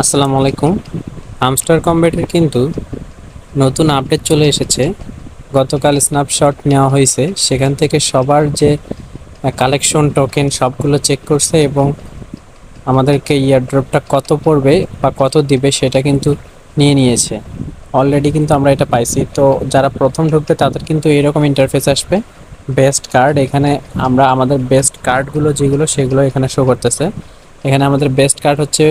আসসালামু আলাইকুম। আমস্টার কম্বেটের কিন্তু নতুন আপডেট চলে এসেছে। গতকাল স্ন্যাপশট নেওয়া হয়েছে। সেখান থেকে সবার যে কালেকশন টোকেন সবগুলো চেক করছে এবং আমাদেরকে ইয়ারড্রপটা কত পড়বে বা কত দিবে সেটা কিন্তু নিয়ে নিয়েছে। অলরেডি কিন্তু আমরা এটা পাইছি। তো যারা প্রথম ঢুকবে তাদের কিন্তু এরকম ইন্টারফেস আসবে। বেস্ট কার্ড এখানে আমরা আমাদের বেস্ট কার্ডগুলো যেগুলো সেগুলো এখানে শো করতেছে। এখানে আমাদের বেস্ট কার্ড হচ্ছে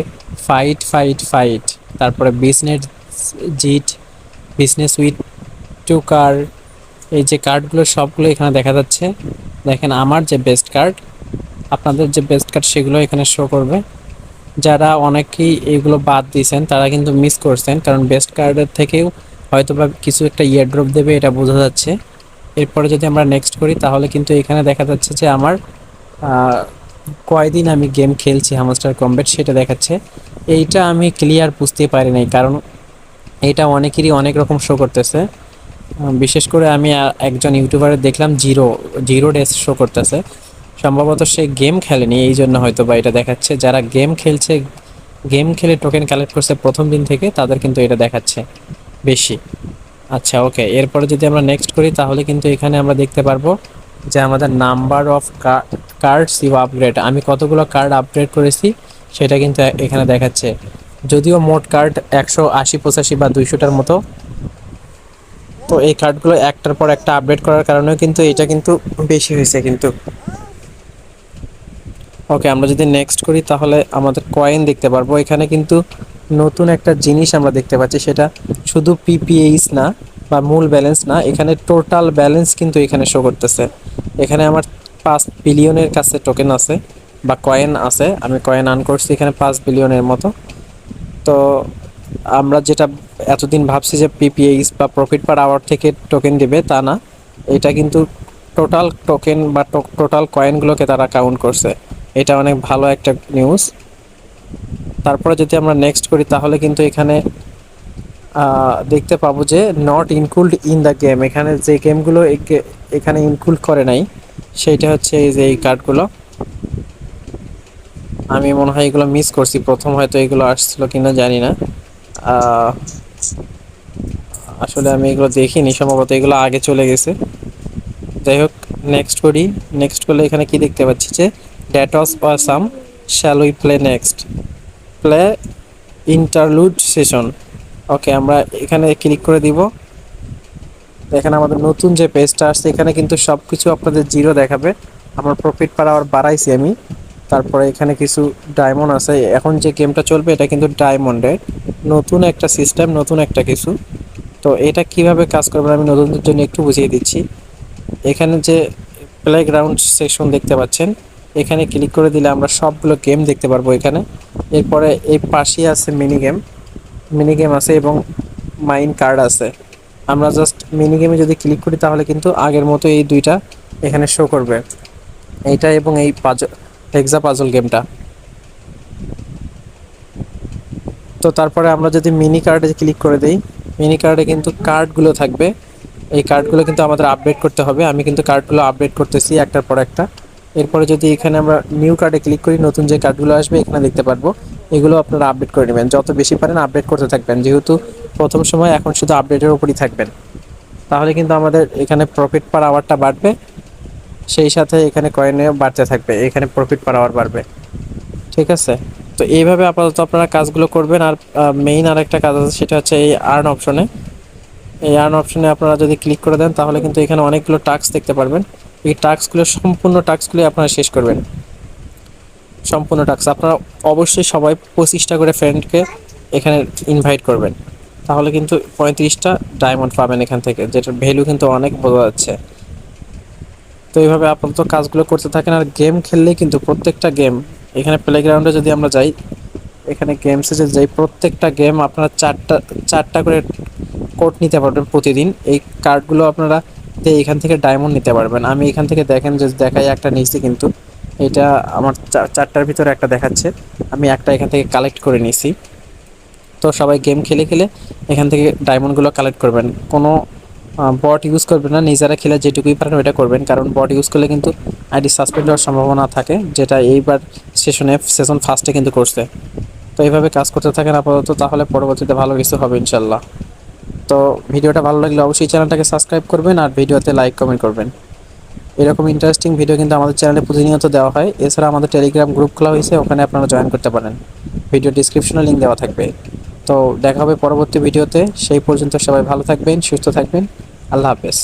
ফাইট ফাইট ফাইট তারপরে বিজনেস জিট বিজনেস উইথ টু কার এই যে কার্ডগুলো সবগুলো এখানে দেখা যাচ্ছে। দেখেন, আমার যে বেস্ট কার্ড আপনাদের যে বেস্ট কার্ড সেগুলো এখানে শো করবে। যারা অনেকেই এগুলো বাদ দিয়েছেন, তারা কিন্তু মিস করছেন, কারণ বেস্ট কার্ডের থেকেও হয়তো বা কিছু একটা ইয়ার ড্রপ দেবে, এটা বোঝা যাচ্ছে। এরপরে যদি আমরা নেক্সট করি, তাহলে কিন্তু এখানে দেখা যাচ্ছে যে আমার কয়দিন আমি গেম খেলছি হামস্টার কম্বেট সেটা দেখাচ্ছে। এইটা আমি ক্লিয়ার বুঝতে পারি নাই, কারণ এটা অনেকেরই অনেক রকম শো করতেছে। বিশেষ করে আমি একজন ইউটিউবারের দেখলাম জিরো জিরো ডেস শো করতেছে। সম্ভবত সে গেম খেলেনি, এই জন্য হয়তো বা এটা দেখাচ্ছে। যারা গেম খেলছে গেম খেলে টোকেন কালেক্ট করছে প্রথম দিন থেকে, তাদের কিন্তু এটা দেখাচ্ছে বেশি। আচ্ছা ওকে এরপরে যদি আমরা নেক্সট করি, তাহলে কিন্তু এখানে আমরা দেখতে পারব যে আমাদের number of cards you upgrade আমি কতগুলো কার্ড আপগ্রেড করেছি, সেটা কিন্তু এখানে দেখাচ্ছে। যদিও মোট কার্ড একশো আশি, পঁচাশি বা দুইশোটার মতো। তো এই কার্ডগুলো একটার পর একটা আপডেট করার কারণেও কিন্তু এটা কিন্তু বেশি হয়েছে কিন্তু। ওকে আমরা যদি নেক্সট করি, তাহলে আমাদের কয়েন দেখতে পারব। এখানে কিন্তু নতুন একটা জিনিস আমরা দেখতে পাচ্ছি, সেটা শুধু পিপিএইস না। বা মূল ব্যালেন্স না, এখানে টোটাল ব্যালেন্স কিন্তু এখানে শো করতেছে। এখানে আমার পাঁচ বিলিয়নের কাছে টোকেন আছে বা কয়েন আছে, আমি কয়েন আর্ন করছি এখানে পাঁচ বিলিয়নের মতো। তো আমরা যেটা এতদিন ভাবছি যে পিপিএইস বা প্রফিট পার আওয়ার থেকে টোকেন দেবে, তা না। এটা কিন্তু টোটাল টোকেন বা টোটাল কয়েনগুলোকে তারা কাউন্ট করছে। এটা অনেক ভালো একটা নিউজ তারপরে যদি আমরা নেক্সট করি, তাহলে কিন্তু এখানে দেখতে পাবো যে not include in the game এখানে যে গেমগুলো এখানে ইনক্লুড করে নাই, সেইটা হচ্ছে এই যে এই কার্ডগুলো আমি মনে হয় এগুলো মিস করছি। প্রথম হয়তো এগুলো আসছিল কিনা জানি না। আসলে আমি এগুলো দেখিনি, সম্ভবত এগুলো আগে চলে গেছে। যাই হোক নেক্সট করি। নেক্সট করলে এখানে কি দেখতে পাচ্ছি যে that's some shall we play next play interlude session okay আমরা এখানে ক্লিক করে দিব। এখানে আমাদের নতুন যে পেজটা আসছে, এখানে কিন্তু সব কিছু আপনাদের জিরো দেখাবে। আমার প্রফিট পার আওয়ার বাড়াইছি আমি। তারপরে এখানে কিছু ডায়মন্ড আছে। এখন যে গেমটা চলবে, এটা কিন্তু ডায়মন্ডে নতুন একটা সিস্টেম নতুন একটা কিছু। তো এটা কীভাবে কাজ করবে আমি নতুনদের জন্য একটু বুঝিয়ে দিচ্ছি। এখানে যে প্লেগ্রাউন্ড সেকশন দেখতে পাচ্ছেন, এখানে ক্লিক করে দিলে আমরা সবগুলো গেম দেখতে পারব এখানে। এরপরে এই পাশেই আছে মিনি গেম মিনি গেম আছে এবং মাইন কার্ড আছে। আমরা জাস্ট মিনি গেমে যদি ক্লিক করি তাহলে কিন্তু আগের মতো এই দুইটা এখানে শো করবে। এইটা এবং এই পাজ হেক্সা পাজল গেমটা তো তারপরে আমরা যদি মিনি কার্ডে ক্লিক করে দিই মিনি কার্ডে কিন্তু কার্ডগুলো থাকবে। এই কার্ডগুলো কিন্তু আমাদের আপডেট করতে হবে। আমি কিন্তু কার্ডগুলো আপডেট করতেছি একটার পর একটা। এরপরে যদি এখানে আমরা নিউ কার্ডে ক্লিক করি, নতুন যে কার্ডগুলো আসবে, এখানে দেখতে পারব। এগুলো আপনারা আপডেট করে নেবেন। যত বেশি পারেন আপডেট করতে থাকবেন। যেহেতু প্রথম সময়, এখন শুধু আপডেটের উপরই থাকবেন। তাহলে কিন্তু আমাদের এখানে প্রফিট পার আওয়ারটা বাড়বে। সেই সাথে এখানে কয়েনে বাড়তে থাকবে। এখানে প্রফিট পার আওয়ার বাড়বে। ঠিক আছে? তো এইভাবে আপাতত আপনারা কাজগুলো করবেন। আর মেইন আর একটা কাজ আছে, সেটা হচ্ছে এই আর্ন অপশনে এই আর্ন অপশনে আপনারা যদি ক্লিক করে দেন, তাহলে কিন্তু এখানে অনেকগুলো টাস্ক দেখতে পারবেন। এই টাস্কগুলো, সম্পূর্ণ টাস্কগুলো আপনারা শেষ করবেন। সম্পূর্ণ টাস্ক। আপনারা অবশ্যই সবাই পঁচিশটা করে ফ্রেন্ডকে এখানে ইনভাইট করবেন। তাহলে কিন্তু পঁয়ত্রিশটা ডায়মন্ড পাবেন এখান থেকে, যেটার ভ্যালু কিন্তু অনেক বোঝা যাচ্ছে। তো এইভাবে আপাতত কাজগুলো করতে থাকেন। আর গেম খেললেই কিন্তু প্রত্যেকটা গেম এখানে প্লেগ্রাউন্ডে যদি আমরা যাই, এখানে গেমসে যদি যাই, প্রত্যেকটা গেম আপনারা চারটা চারটা করে কোড নিতে পারবেন প্রতিদিন। এই কার্ডগুলো আপনারা এখান থেকে ডায়মন্ড নিতে পারবেন। আমি এখান থেকে দেখেন যে দেখাই একটা নিয়েছি কিন্তু। এটা আমার চারটার ভিতরে একটা দেখাচ্ছে। আমি একটা এখান থেকে কালেক্ট করে নিয়েছি। তো সবাই গেম খেলে খেলে এখান থেকে ডায়মন্ডগুলো কালেক্ট করবেন। কোনো বট ইউজ করবেন না। নিজেরা খেলে যেটুকুই পারেন ওইটা করবেন। কারণ বট ইউজ করলে কিন্তু আইডি সাসপেন্ড হওয়ার সম্ভাবনা থাকে, যেটা এইবার সেশনে সেশন ফার্স্টে কিন্তু করছে। তো এইভাবে কাজ করতে থাকেন আপাতত, তাহলে পরবর্তীতে ভালো কিছু হবে ইনশাল্লাহ তো ভিডিওটা ভালো লাগলে অবশ্যই চ্যানেলটাকে সাবস্ক্রাইব করবেন আর ভিডিওতে লাইক, কমেন্ট করবেন। এরকম ইন্টারেস্টিং ভিডিও কিন্তু আমাদের চ্যানেলে প্রতিনিয়ত দেওয়া হয়। এছাড়া আমাদের টেলিগ্রাম গ্রুপ খোলা হয়েছে, ওখানে আপনারা জয়েন করতে পারেন। ভিডিও ডিসক্রিপশনে লিঙ্ক দেওয়া থাকবে। তো দেখা হবে পরবর্তী ভিডিওতে সেই পর্যন্ত সবাই ভালো থাকবেন, সুস্থ থাকবেন। আল্লাহ হাফেজ।